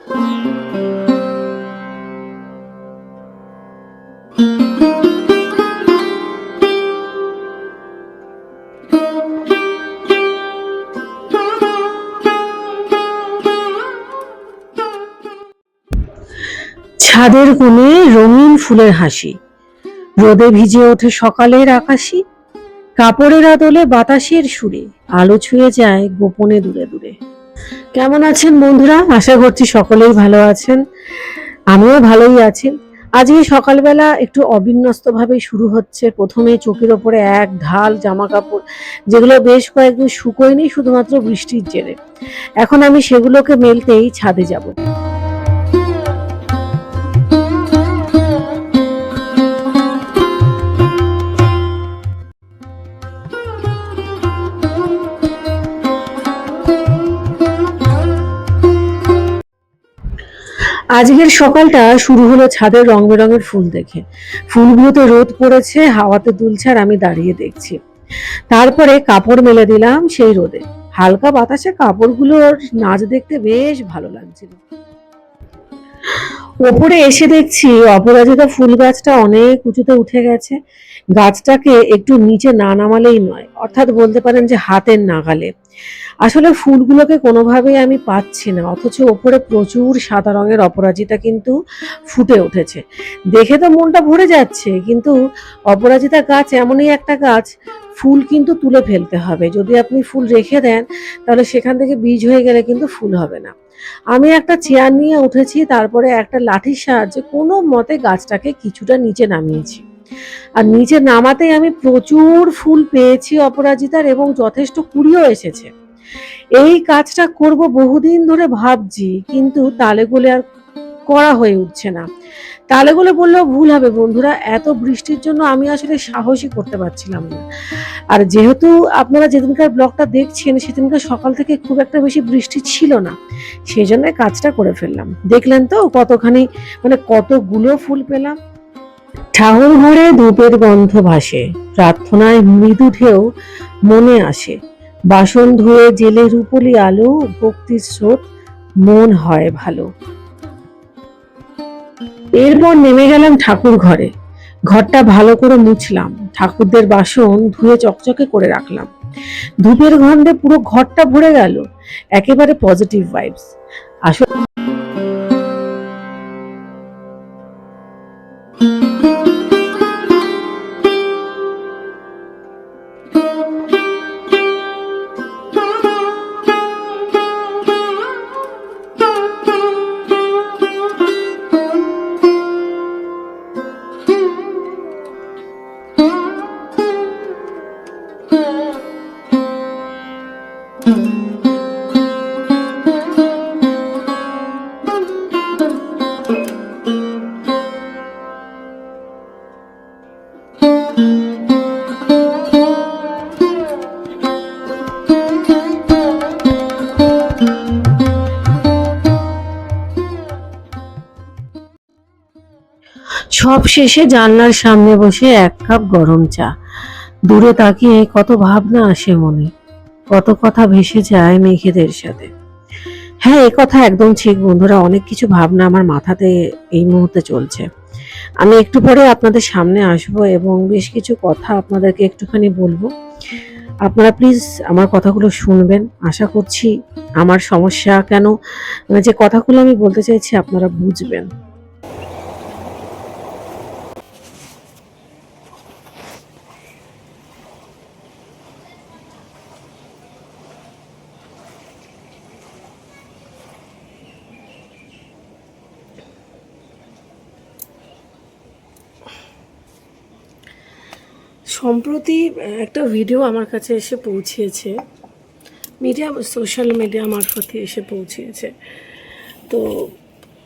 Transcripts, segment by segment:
ছাদের কোণে রঙিন ফুলের হাসি। রোদে ভিজে ওঠে সকালের আকাশি। কাপড়ের আদলে বাতাসের সুরে আলো ছুঁয়ে যায় গোপনে দূরে দূরে। কেমন আছেন বন্ধুরা? আশা করছি সকলেই ভালো আছেন। আমিও ভালোই আছি। আজকে সকালবেলা একটু অবিন্যস্তভাবে শুরু হচ্ছে। প্রথমে চোখের ওপরে এক ঢাল জামা কাপড় যেগুলো বেশ কয়েকদিন শুকোয়নি, শুধুমাত্র বৃষ্টির জেরে। এখন আমি সেগুলোকে মেলতেই ছাদে যাব। আজকের সকালটা শুরু হলো ছাদের রং বেরঙের ফুল দেখে। ফুলগুলোতে রোদ পড়েছে, হাওয়াতে দুলছে আর আমি দাঁড়িয়ে দেখছি। তারপরে কাপড় মেলে দিলাম সেই রোদে। হালকা বাতাসে কাপড়গুলোর নাচ দেখতে বেশ ভালো লাগছিল। ওপরে এসে দেখছি অপরাজিতা ফুল গাছটা অনেক উঁচুতে উঠে গেছে। গাছটাকে একটু নিচে না নামালেই নয়, অর্থাৎ বলতে পারেন যে হাতের নাগালে। আসলে ফুলগুলোকে কোনোভাবেই আমি পাচ্ছি না, অথচ ওপরে প্রচুর সাদা রঙের অপরাজিতা কিন্তু ফুটে উঠেছে। দেখে তো মনটা ভরে যাচ্ছে, কিন্তু অপরাজিতা গাছ এমনই একটা গাছ, ফুল কিন্তু তুলে ফেলতে হবে। যদি আপনি ফুল রেখে দেন, তাহলে সেখান থেকে বীজ হয়ে গেলে কিন্তু ফুল হবে না। আমি একটা চেয়ার নিয়ে উঠেছি, তারপরে একটা লাঠির সাহায্যে কোনো মতে গাছটাকে কিছুটা নিচে নামিয়েছি। আর নিচে নামাতেই আমি প্রচুর ফুল পেয়েছি অপরাজিতার এবং যথেষ্ট কুড়িও এসেছে। এই কাজটা করব বহুদিন ধরে ভাবছি, কিন্তু তালে গোলে আর করা হয়ে উঠছে না। তালে গোলে বললেও ভুল হবে বন্ধুরা, এত বৃষ্টির জন্য আমি আসলে সাহসই করতে পারছিলাম না। আর যেহেতু আপনারা যেদিনকার ব্লগটা দেখছেন, সেদিনকার সকাল থেকে খুব একটা বেশি বৃষ্টি ছিল না সেই জন্য কাজটা করে ফেললাম। দেখলেন তো কতখানি মানে কতগুলো ফুল পেলাম। ঠাকুর ঘরে ধূপের গন্ধ ভাসে। প্রার্থনায় মৃদু ঢেউ মনে আসে। বাসন ধুয়ে জেলে রূপলি আলো, ভক্তির স্রোত মন হয় ভালো। এরপর নেমে গেলাম ঠাকুর ঘরে। ঘরটা ভালো করে মুছলাম। ঠাকুরদের বাসন ধুয়ে চকচকে করে রাখলাম। ধূপের গন্ধে পুরো ঘরটা ভরে গেল। একেবারে পজিটিভ ভাইবস আসলে সব শেষে জানলার সামনে বসে এক কাপ গরম চা। দূরে তাকিয়ে কত ভাবনা আসে মনে। কত কথা ভেসে যায় মেঘেদের সাথে। হ্যাঁ এ কথা একদম ঠিক বন্ধুরা, অনেক কিছু ভাবনা আমার মাথাতে এই মুহূর্তে চলছে। আমি একটু পরে আপনাদের সামনে আসব এবং বেশ কিছু কথা আপনাদেরকে একটুখানি বলব। আপনারা প্লিজ আমার কথাগুলো শুনবেন। আশা করছি আমার সমস্যা কেন মানে যে কথাগুলো আমি বলতে চাইছি আপনারা বুঝবেন। সম্প্রতি একটা ভিডিও আমার কাছে এসে পৌঁছেছে মিডিয়া, সোশ্যাল মিডিয়া মারফতে এসে পৌঁছেছে তো,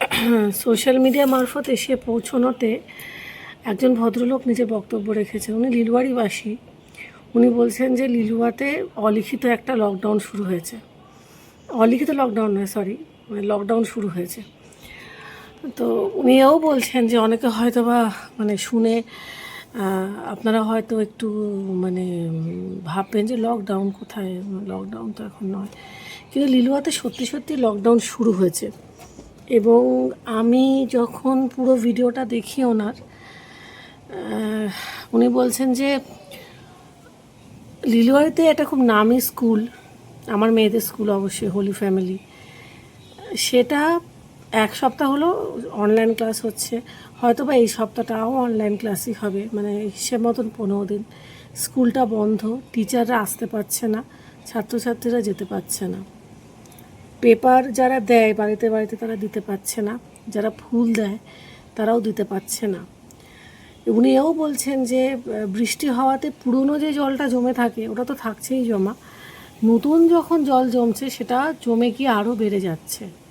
সোশ্যাল মিডিয়া মারফত এসে পৌঁছনোতে একজন ভদ্রলোক নিজের বক্তব্য রেখেছেন। উনি লিলুয়ারিবাসী। উনি বলছেন যে, লিলুয়াতে অলিখিত একটা লকডাউন শুরু হয়েছে। অলিখিত লকডাউন নয় সরি মানে লকডাউন শুরু হয়েছে। তো উনিও বলছেন যে, অনেকে হয়তো বা মানে শুনে আপনারা হয়তো একটু মানে ভাববেন যে লকডাউন কোথায়? লকডাউন তো এখন নয়। কিন্তু লিলুয়াতে সত্যি সত্যি লকডাউন শুরু হয়েছে। এবং আমি যখন পুরো ভিডিওটা দেখি ওনার উনি বলছেন যে লিলুয়ারিতে এটা খুব নামি স্কুল, আমার মেয়েদের স্কুল অবশ্যই, হোলি ফ্যামিলি, সেটা এক সপ্তাহ হলো অনলাইন ক্লাস হচ্ছে। হয়তো বা এই সপ্তাহটাও অনলাইন ক্লাসই হবে মানে হিসেব মতন পনেরো দিন। স্কুলটা বন্ধ টিচাররা আসতে পারছে না, ছাত্রছাত্রীরা যেতে পারছে না। পেপার যারা দেয় বাড়িতে বাড়িতে তারা দিতে পারছে না, যারা ফুল দেয় তারাও দিতে পারছে না। উনি এও বলছেন যে বৃষ্টি হওয়াতে পুরনো যে জলটা জমে থাকে, ওটা তো থাকছেই জমা। নতুন যখন জল জমছে, সেটা জমে গিয়ে আরও বেড়ে যাচ্ছে।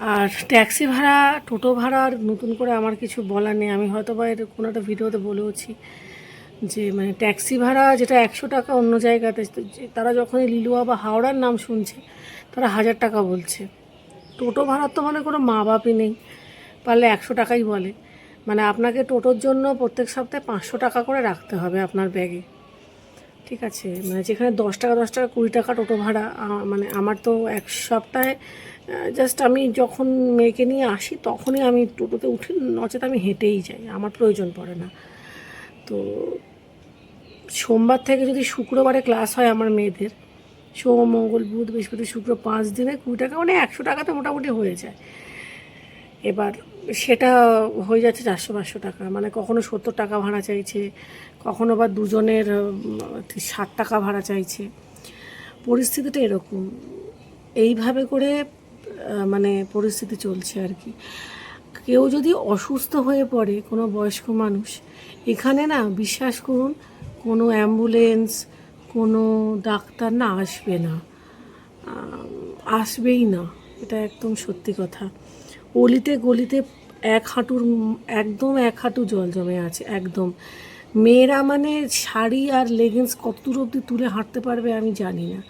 আর ট্যাক্সি ভাড়া, টোটো ভাড়ার নতুন করে আমার কিছু বলার নেই। আমি হয়তো বা এর কোনো একটা ভিডিওতে বলেওছি যে মানে ট্যাক্সি ভাড়া যেটা একশো টাকা অন্য জায়গাতে তারা যখন লিলুয়া বা হাওড়ার নাম শুনছে, তারা হাজার টাকা বলছে। টোটো ভাড়ার তো মানে কোনো মা বাপই নেই, পারলে একশো টাকাই বলে। মানে আপনাকে টোটোর জন্য প্রত্যেক সপ্তাহে পাঁচশো টাকা করে রাখতে হবে আপনার ব্যাগে। ঠিক আছে? মানে যেখানে দশ টাকা দশ টাকা, কুড়ি টাকা টোটো ভাড়া মানে আমার তো এক সপ্তাহে জাস্ট আমি যখন মেয়েকে নিয়ে আসি, তখনই আমি টোটোতে উঠি নচেত আমি হেঁটেই যাই, আমার প্রয়োজন পড়ে না। তো সোমবার থেকে যদি শুক্রবারে ক্লাস হয় আমার মেয়েদের, সোম, মঙ্গল, বুধ, বৃহস্পতি, শুক্র, পাঁচ দিনে কুড়ি টাকা মানে একশো টাকাতে মোটামুটি হয়ে যায়। এবার সেটা হয়ে যাচ্ছে চারশো পাঁচশো টাকা মানে কখনো সত্তর টাকা ভাড়া চাইছে, কখনো বা দুজনের ষাট টাকা ভাড়া চাইছে। পরিস্থিতিটা এরকম। এইভাবে করে মানে পরিস্থিতি চলছে আর কি। কেউ যদি অসুস্থ হয়ে পড়ে কোনো বয়স্ক মানুষ, এখানে না বিশ্বাস করুন, কোনো অ্যাম্বুলেন্স, কোনো ডাক্তার না আসবে না। আসবেই না, এটা একদম সত্যি কথা। অলিতে গলিতে এক হাঁটুর একদম এক হাঁটু জল জমে আছে, একদম। মেয়েরা মানে শাড়ি আর লেগিংস কত দূর অবধি তুলে হাঁটতে পারবে আমি জানি না।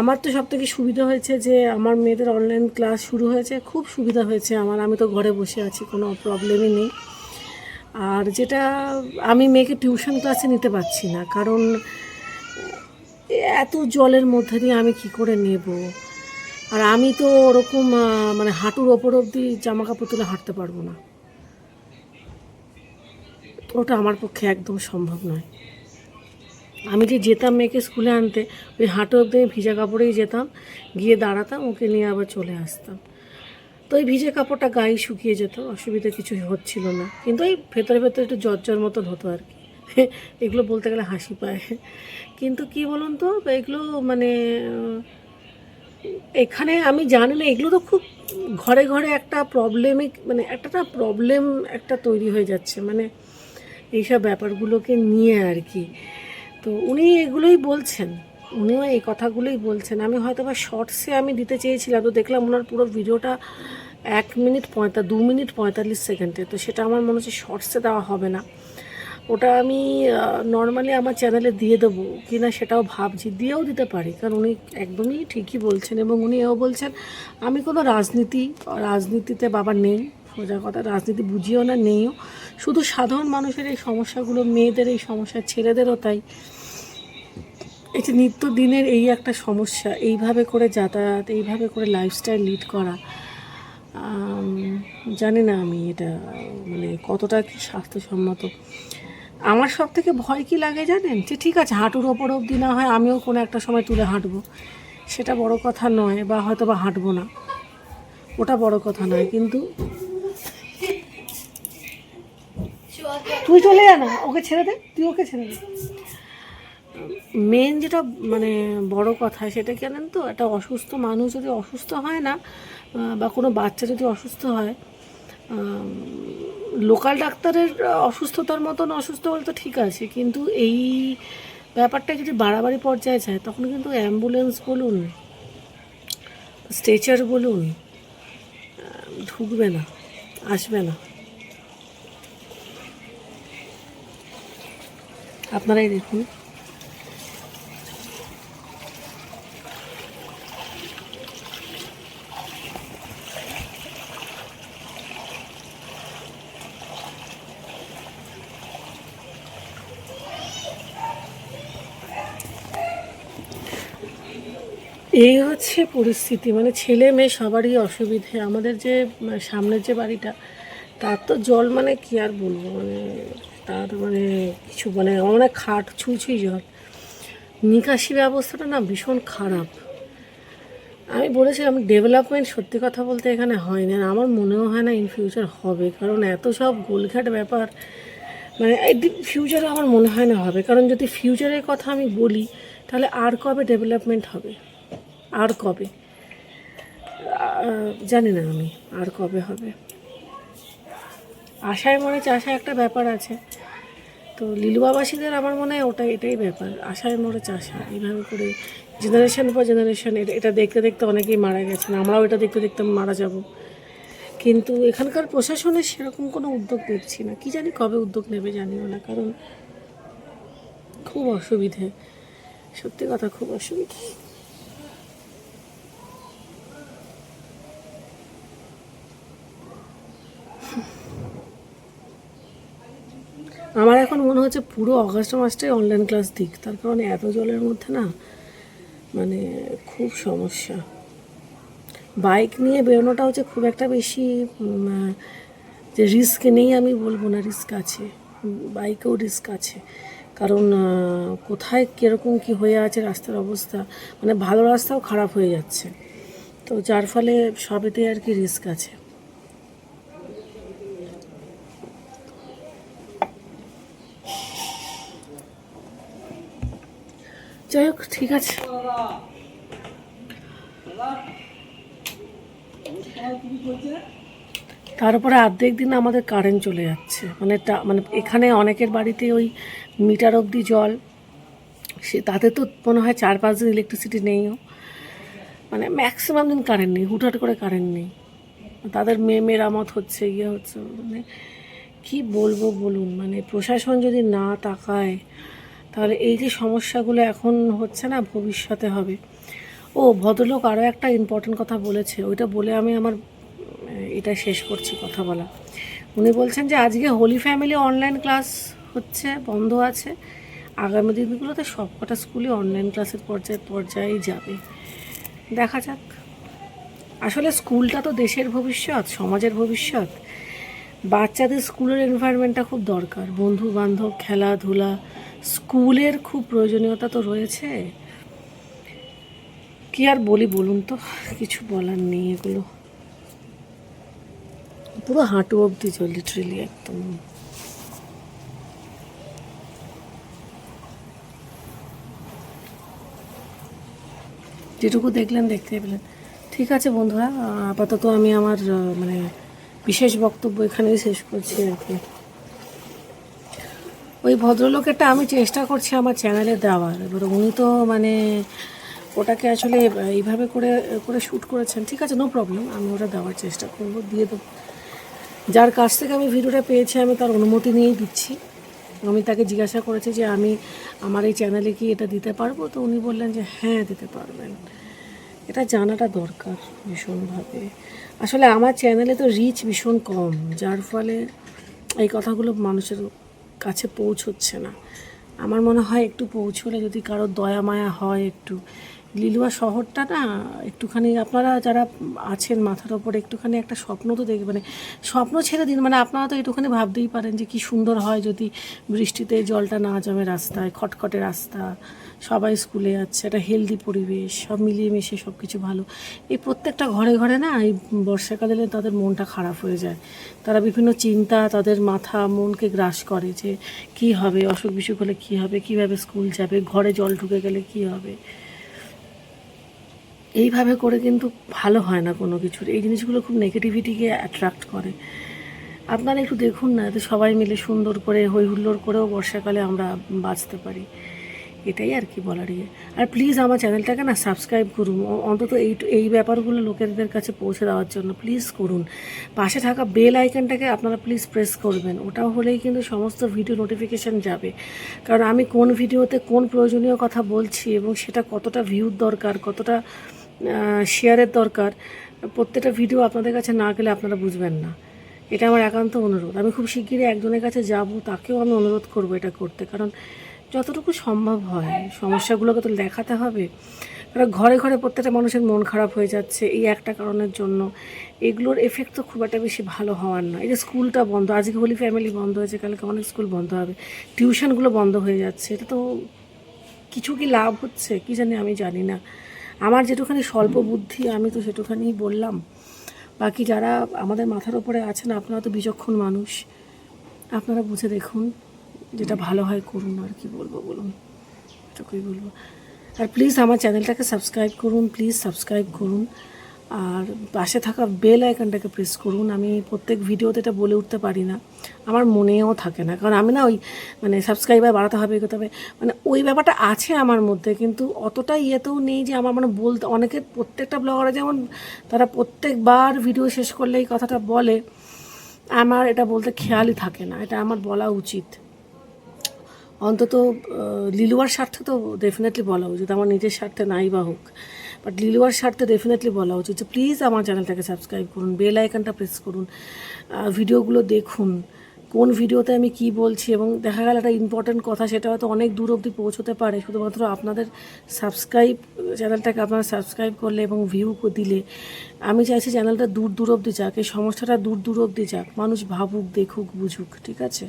আমার তো সব থেকে সুবিধা হয়েছে যে আমার মেয়েদের অনলাইন ক্লাস শুরু হয়েছে, খুব সুবিধা হয়েছে আমার। আমি তো ঘরে বসে আছি, কোনো প্রবলেমই নেই। আর যেটা আমি মেয়েকে টিউশন ক্লাসে নিতে পারছি না, কারণ এত জলের মধ্যে দিয়ে আমি কি করে নেব? আর আমি তো ওরকম মানে হাঁটুর ওপর অবধি জামা কাপড় তুলে হাঁটতে পারব না। ওটা আমার পক্ষে একদম সম্ভব নয়। আমি যে যেতাম মেয়েকে স্কুলে আনতে, ওই হাঁটু অব্দি আমি ভিজা কাপড়েই যেতাম, গিয়ে দাঁড়াতাম, ওকে নিয়ে আবার চলে আসতাম। তো ওই ভিজে কাপড়টা গায়ে শুকিয়ে যেত, অসুবিধা কিছু হচ্ছিল না। কিন্তু ওই ভেতরে ভেতরে একটু জ্বর মতন হতো আর কি। এগুলো বলতে গেলে হাসি পায়। কিন্তু কি বলুন তো, এগুলো মানে এখানে আমি জানি না, এগুলো তো খুব ঘরে ঘরে একটা প্রবলেমিক মানে একটা না প্রবলেম একটা তৈরি হয়ে যাচ্ছে। মানে এইসব ব্যাপারগুলোকে নিয়ে আর কি। তো উনি এগুলোই বলছেন। উনিও এই কথাগুলোই বলছেন। আমি হয়তো বা শর্টসে আমি দিতে চেয়েছিলাম, তো দেখলাম ওনার পুরো ভিডিওটা এক মিনিট পঁয়তা, দু মিনিট পঁয়তাল্লিশ সেকেন্ডে, তো সেটা আমার মনে হচ্ছে শর্টসে দেওয়া হবে না। ওটা আমি নর্মালি আমার চ্যানেলে দিয়ে দেবো কি না সেটাও ভাবছি, দিয়েও দিতে পারি, কারণ উনি একদমই ঠিকই বলছেন এবং উনি এও বলছেন, আমি কোনো রাজনীতি, রাজনীতিতে বাবা নেই, সোজা কথা, রাজনীতি বুঝিও না, নেইও। শুধু সাধারণ মানুষের এই সমস্যাগুলো, মেয়েদের এই সমস্যা, ছেলেদেরও তাই। এই যে নিত্যদিনের এই একটা সমস্যা, এইভাবে করে যাতায়াত, এইভাবে করে লাইফস্টাইল লিড করা। জানি না আমি এটা মানে কতটা কি স্বাস্থ্যসম্মত। আমার সব থেকে ভয় কি লাগে জানেন? যে ঠিক আছে, হাঁটুর ওপর অবধি না হয় আমিও কোনো একটা সময় তুলে হাঁটবো। সেটা বড় কথা নয়, বা হয়তো বা হাঁটবো না। ওটা বড় কথা নয়, কিন্তু তুই চলে যা না, ওকে ছেড়ে দে, তুই ওকে ছেড়ে দে। মেন যেটা মানে বড় কথা সেটা কি জানেন তো? একটা অসুস্থ মানুষ যদি অসুস্থ হয় না বা কোনো বাচ্চা যদি অসুস্থ হয় লোকাল ডাক্তারের অসুস্থতার মতন অসুস্থ হলে তো ঠিক আছে, কিন্তু এই ব্যাপারটা যদি বাড়াবাড়ি পর্যায়ে যায়, তখন কিন্তু অ্যাম্বুলেন্স বলুন স্ট্রেচার বলুন ঢুকবে না, আসবে না। আপনারাই দেখুন। হচ্ছে পরিস্থিতি। মানে ছেলে মেয়ে সবারই অসুবিধে। আমাদের যে মানে সামনের যে বাড়িটা, তার তো জল মানে কি আর বলব? মানে তার মানে কিছু মানে অনেক খাট ছুঁই জল। নিকাশি ব্যবস্থাটা না ভীষণ খারাপ। আমি বলেছিলাম ডেভেলপমেন্ট সত্যি কথা বলতে এখানে হয় না আমার মনেও হয় না ইন ফিউচার হবে। কারণ এত সব গোলঘাট ব্যাপার মানে ফিউচারে আমার মনে হয় না হবে। কারণ যদি ফিউচারের কথা আমি বলি, তাহলে আর কবে ডেভেলপমেন্ট হবে? আর কবে? জানি না আমি, আর কবে হবে। আশায় মনে চাষা একটা ব্যাপার আছে। তো লিলুবাবাসীদের আমার মনে হয় ওটা এটাই ব্যাপার। আশায় মরে চাষা এইভাবে করে জেনারেশন পর জেনারেশন এটা এটা দেখতে দেখতে অনেকেই মারা গেছেন। আমরাও এটা দেখতে দেখতে মারা যাব। কিন্তু এখানকার প্রশাসনের সেরকম কোনো উদ্যোগ দেখছি না। কি জানি কবে উদ্যোগ নেবে জানিও না। কারণ খুব অসুবিধে। সত্যি কথা, খুব অসুবিধে। আমার এখন মনে হচ্ছে পুরো অগাস্ট মাসটাই অনলাইন ক্লাস দিক। তার কারণে এত জলের মধ্যে না মানে খুব সমস্যা। বাইক নিয়ে বেরোনোটা হচ্ছে খুব একটা বেশি যে রিস্ক নেই আমি বলব না রিস্ক আছে। বাইকেও রিস্ক আছে। কারণ কোথায় কীরকম কী হয়ে আছে রাস্তার অবস্থা মানে ভালো রাস্তাও খারাপ হয়ে যাচ্ছে। তো যার ফলে সবেতে আর কি রিস্ক আছে। যাই হোক, ঠিক আছে। তারপরে অর্ধেক দিন আমাদের কারেন্ট চলে যাচ্ছে। মানে মানে এখানে অনেকের বাড়িতে ওই মিটার অবধি জল। সে তাতে তো মনে হয় চার পাঁচ দিন ইলেকট্রিসিটি নেইও মানে ম্যাক্সিমাম দিন কারেন্ট নেই, হুটহাট করে কারেন্ট নেই। তাদের মেয়ে মেরামত হচ্ছে ইয়ে হচ্ছে। মানে কি বলব বলুন মানে প্রশাসন যদি না তাকায় তাহলে এই যে সমস্যাগুলো এখন হচ্ছে না, ভবিষ্যতে হবে। ও, ভদ্রলোক আরও একটা ইম্পর্টেন্ট কথা বলেছে। ওইটা বলে আমি আমার, এটা শেষ করছি কথা বলা। উনি বলছেন যে, আজকে হোলি ফ্যামিলি অনলাইন ক্লাস হচ্ছে, বন্ধ আছে। আগামী দিনগুলোতে সবকটা স্কুলে অনলাইন ক্লাসের পর্যায়ে, পর্যায়েই যাবে। দেখা যাক। আসলে স্কুলটা তো দেশের ভবিষ্যৎ, সমাজের ভবিষ্যৎ। বাচ্চাদের স্কুলের এনভায়রনমেন্টটা খুব দরকার। বন্ধু বান্ধব খেলাধুলা স্কুলের খুব প্রয়োজনীয়তা তো রয়েছে। কি আর বলি বলুন তো? কিছু বলার নেই এগুলো। পুরো হাঁটু অবধি চল লিটারেলি একদম। যেটুকু দেখলেন, দেখতে পেলেন। ঠিক আছে বন্ধুরা, আপাতত আমি আমার মানে বিশেষ বক্তব্য এখানেই শেষ করছি আর কি। ওই ভদ্রলোকেরটা আমি চেষ্টা করছি আমার চ্যানেলে দেওয়ার। এবার উনি তো মানে ওটাকে আসলে এইভাবে করে করে শ্যুট করেছেন। ঠিক আছে নো প্রবলেম আমি ওটা দেওয়ার চেষ্টা করব, দিয়ে দেবো। যার কাছ থেকে আমি ভিডিওটা পেয়েছি, আমি তার অনুমতি নিয়েই দিচ্ছি। আমি তাকে জিজ্ঞাসা করেছি যে আমি আমার এই চ্যানেলে কি এটা দিতে পারব? তো উনি বললেন যে হ্যাঁ দিতে পারবেন। এটা জানাটা দরকার ভীষণভাবে। আসলে আমার চ্যানেলে তো রিচ ভীষণ কম, যার ফলে এই কথাগুলো মানুষের কাছে পৌঁছচ্ছে না। আমার মনে হয় একটু পৌঁছলে যদি কারও দয়া মায়া হয় একটু। লিলুয়া শহরটা না, একটুখানি আপনারা যারা আছেন মাথার ওপরে, একটুখানি একটা স্বপ্ন তো দেখবেন। মানে স্বপ্ন ছেড়ে দিন মানে আপনারা তো একটুখানি ভাবতেই পারেন যে কি সুন্দর হয় যদি বৃষ্টিতে জলটা না জমে রাস্তায়, খটখটে রাস্তা, সবাই স্কুলে যাচ্ছে, একটা হেলদি পরিবেশ, সব মিলিয়ে মিশিয়ে সব কিছু ভালো। এই প্রত্যেকটা ঘরে ঘরে না, এই বর্ষাকালে তাদের মনটা খারাপ হয়ে যায়। তারা বিভিন্ন চিন্তা তাদের মাথা, মনকে গ্রাস করে যে কি হবে অসুখ বিসুখ হলে কী হবে, কীভাবে স্কুল যাবে, ঘরে জল ঢুকে গেলে কী হবে। এইভাবে করে কিন্তু ভালো হয় না কোনো কিছুর। এই জিনিসগুলো খুব নেগেটিভিটিকে অ্যাট্রাক্ট করে। আপনারা একটু দেখুন না, এতে সবাই মিলে সুন্দর করে হই হুল্লোড় করেও বর্ষাকালে আমরা বাঁচতে পারি। এটাই আর কি বলার ইয়ে। আর প্লিজ আমার চ্যানেলটাকে না সাবস্ক্রাইব করুন। অন্তত এই এই ব্যাপারগুলো লোকেদের কাছে পৌঁছে দেওয়ার জন্য প্লিজ করুন। পাশে থাকা বেল আইকনটাকে আপনারা প্লিজ প্রেস করবেন। ওটা হলেই কিন্তু সমস্ত ভিডিও নোটিফিকেশান যাবে। কারণ আমি কোন ভিডিওতে কোন প্রয়োজনীয় কথা বলছি এবং সেটা কতটা ভিউর দরকার, কতটা শেয়ারের দরকার। প্রত্যেকটা ভিডিও আপনাদের কাছে না গেলে আপনারা বুঝবেন না। এটা আমার একান্ত অনুরোধ। আমি খুব শিগগিরই একজনের কাছে যাব, তাকেও আমি অনুরোধ করব এটা করতে। কারণ যতটুকু সম্ভব হয়, সমস্যাগুলোকে তো দেখাতে হবে। কারণ ঘরে ঘরে প্রত্যেকটা মানুষের মন খারাপ হয়ে যাচ্ছে এই একটা কারণের জন্য। এগুলোর এফেক্ট তো খুব একটা বেশি ভালো হওয়ার না। এই যে স্কুলটা বন্ধ, আজকে হোলি ফ্যামিলি বন্ধ হয়েছে, কালকে অনেক স্কুল বন্ধ হবে। টিউশনগুলো বন্ধ হয়ে যাচ্ছে। এটা তো কিছু কি লাভ হচ্ছে? কি জানি আমি জানি না। আমার যেটুখানি স্বল্প বুদ্ধি, আমি তো সেটুখানি বললাম। বাকি যারা আমাদের মাথার উপরে আছেন, আপনারা তো বিচক্ষণ মানুষ। আপনারা বুঝে দেখুন যেটা ভালো হয় করুন, আর কি বলব বলুন। এটুকুই বলব। আর প্লিজ আমার চ্যানেলটাকে সাবস্ক্রাইব করুন প্লিজ সাবস্ক্রাইব করুন। আর পাশে থাকা বেল আইকনটাকে প্রেস করুন। আমি প্রত্যেক ভিডিওতে এটা বলে উঠতে পারি না। আমার মনেও থাকে না। কারণ আমি না ওই মানে সাবস্ক্রাইবার বাড়াতে হবে, এগোতে হবে। মানে ওই ব্যাপারটা আছে আমার মধ্যে, কিন্তু অতটা ইয়েতেও নেই যে আমার মানে বলতে অনেকে প্রত্যেকটা ব্লগারে যেমন তারা প্রত্যেকবার ভিডিও শেষ করলে এই কথাটা বলে, আমার এটা বলতে খেয়ালই থাকে না। এটা আমার বলা উচিত। অন্তত লিলুয়ার স্বার্থে তো ডেফিনেটলি বলা উচিত। আমার নিজের স্বার্থে নাই বা হোক। বাট লিলুয়ার স্বার্থে ডেফিনেটলি বলা উচিত যে প্লিজ আমার চ্যানেলটাকে সাবস্ক্রাইব করুন বেল আইকনটা প্রেস করুন ভিডিওগুলো দেখুন, কোন ভিডিওতে আমি কি বলছি এবং দেখা গেল একটা ইম্পর্ট্যান্ট কথা, সেটা হয়তো অনেক দূর অবধি পৌঁছতে পারে। শুধুমাত্র আপনাদের সাবস্ক্রাইব চ্যানেলটাকে আপনারা সাবস্ক্রাইব করলে এবং ভিউ দিলে, আমি চাইছি চ্যানেলটা দূর দূর অবধি যাক, এই সমস্যাটা দূর দূর অবধি যাক, মানুষ ভাবুক, দেখুক, বুঝুক, ঠিক আছে?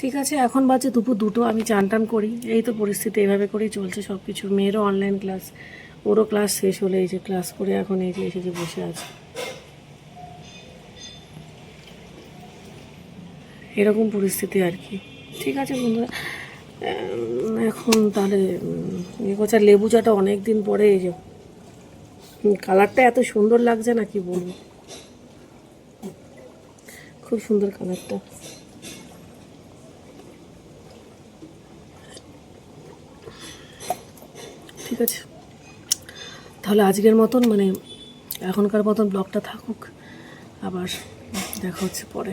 ঠিক আছে, এখন বাজে দুপুর দুটো, আমি চান টান করি, এই তো পরিস্থিতি এভাবে করেই চলছে সব কিছু মেয়েরও অনলাইন ক্লাস ওরও ক্লাস শেষ হলে এই যে ক্লাস করে এখন এই যে এসে যে বসে আছে। এরকম পরিস্থিতি আর কি। ঠিক আছে বন্ধুরা এখন তাহলে এ করছে লেবু চাটা অনেক দিন পরে এই যে কালারটা এত সুন্দর লাগছে না কি বলব। খুব সুন্দর কালারটা ঠিক আছে। তাহলে আজকের মতন মানে এখনকার মতন ব্লগটা থাকুক। আবার দেখা হচ্ছে পরে।